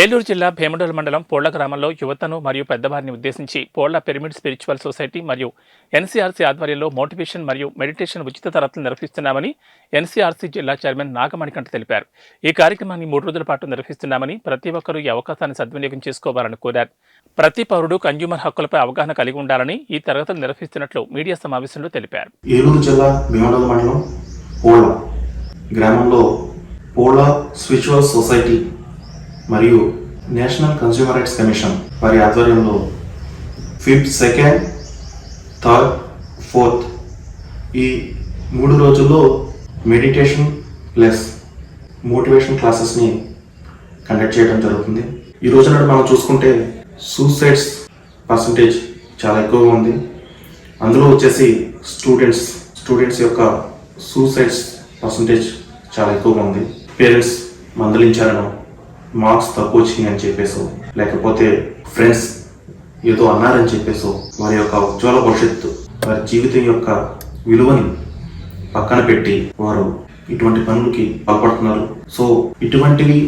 ఏలూరు జిల్లా భీమడోలు మండలం పోళ్ళ గ్రామంలో యువతను మరియు పెద్దవారిని ఉద్దేశించి పోళ్ళ పిరమిడ్ స్పిరిచువల్ సొసైటీ మరియు ఎన్సీఆర్సీ ఆధ్వర్యంలో మోటివేషన్ మరియు మెడిటేషన్ ఉచిత తరగతులు నిర్వహిస్తున్నామని ఎన్సీఆర్సీ జిల్లా చైర్మన్ నాగమణికంఠ తెలిపారు. ఈ కార్యక్రమాన్ని మూడు రోజుల పాటు నిర్వహిస్తున్నామని ప్రతి ఒక్కరూ ఈ అవకాశాన్ని సద్వినియోగం చేసుకోవాలని కోరారు. ప్రతి పౌరుడు కన్జ్యూమర్ హక్కులపై అవగాహన కలిగి ఉండాలని ఈ తరగతులు నిర్వహిస్తున్నట్లు మీడియా సమావేశంలో తెలిపారు. ఏలూరు జిల్లా భీమడోల మండలం పోళ్ళ గ్రామంలో పోళ్ళ స్పిరిచువల్ సొసైటీ మరియు నేషనల్ కన్స్యూమర్ రైట్స్ కమిషన్ వారి ఆధ్వర్యంలో ఫిఫ్త్ సెకండ్ థర్డ్ ఫోర్త్ ఈ మూడు రోజుల్లో మెడిటేషన్ ప్లస్ మోటివేషన్ క్లాసెస్ని కండక్ట్ చేయడం జరుగుతుంది. ఈ రోజున మనం చూసుకుంటే సూసైడ్స్ పర్సంటేజ్ చాలా ఎక్కువగా ఉంది. అందులో వచ్చేసి స్టూడెంట్స్ స్టూడెంట్స్ యొక్క సూసైడ్స్ పర్సంటేజ్ చాలా ఎక్కువగా ఉంది. పేరెంట్స్ మందలించారనో మార్క్స్ తక్కువ వచ్చినాయి అని చెప్పేసో లేకపోతే ఫ్రెండ్స్ ఏదో అన్నారని చెప్పేసో వారి యొక్క ఉజ్వల భవిష్యత్తు వారి జీవితం యొక్క విలువని పక్కన పెట్టి వారు ఇటువంటి పనులకి పాల్పడుతున్నారు. సో ఇటువంటివి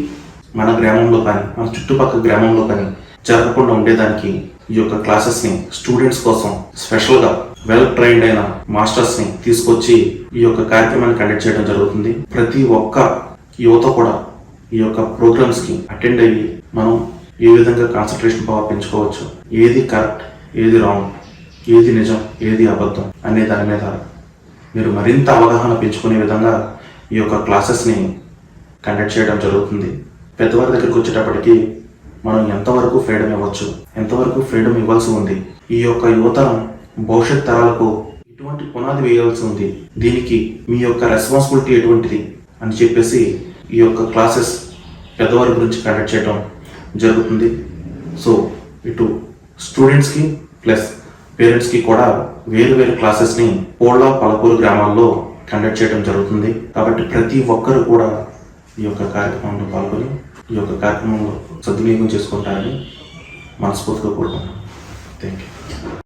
మన గ్రామంలో కానీ మన చుట్టుపక్కల గ్రామంలో కానీ జరగకుండా ఉండేదానికి ఈ యొక్క క్లాసెస్ని స్టూడెంట్స్ కోసం స్పెషల్గా వెల్ ట్రైన్డ్ అయిన మాస్టర్స్ని తీసుకొచ్చి ఈ యొక్క కార్యక్రమాన్ని కండక్ట్ చేయడం జరుగుతుంది. ప్రతి ఒక్క యువత కూడా ఈ యొక్క ప్రోగ్రామ్స్కి అటెండ్ అయ్యి మనం ఏ విధంగా కాన్సన్ట్రేషన్ పవర్ పెంచుకోవచ్చు? ఏది కరెక్ట్ ఏది రాంగ్ ఏది నిజం ఏది అబద్ధం అనే దాని మీద మీరు మరింత అవగాహన పెంచుకునే విధంగా ఈ యొక్క క్లాసెస్ని కండక్ట్ చేయడం జరుగుతుంది. పెద్దవారి దగ్గరికి వచ్చేటప్పటికి మనం ఎంతవరకు ఫ్రీడమ్ ఇవ్వచ్చు ఎంతవరకు ఫ్రీడమ్ ఇవ్వాల్సి ఉంది ఈ యొక్క యువతరం భవిష్యత్ తరాలకు ఎటువంటి పునాది వేయాల్సి ఉంది దీనికి మీ యొక్క రెస్పాన్సిబిలిటీ ఎటువంటిది అని చెప్పేసి ఈ యొక్క క్లాసెస్ పెద్దవారి గురించి కండక్ట్ చేయడం జరుగుతుంది. సో ఇటు స్టూడెంట్స్కి ప్లస్ పేరెంట్స్కి కూడా వేరు వేరు క్లాసెస్ని పోళ్ళ పలపూరు గ్రామాల్లో కండక్ట్ చేయడం జరుగుతుంది. కాబట్టి ప్రతి ఒక్కరు కూడా ఈ యొక్క కార్యక్రమంలో పాల్గొని ఈ యొక్క కార్యక్రమంలో సద్వినియోగం చేసుకుంటారని మనస్ఫూర్తిగా కోరుకుంటున్నాను. Thank you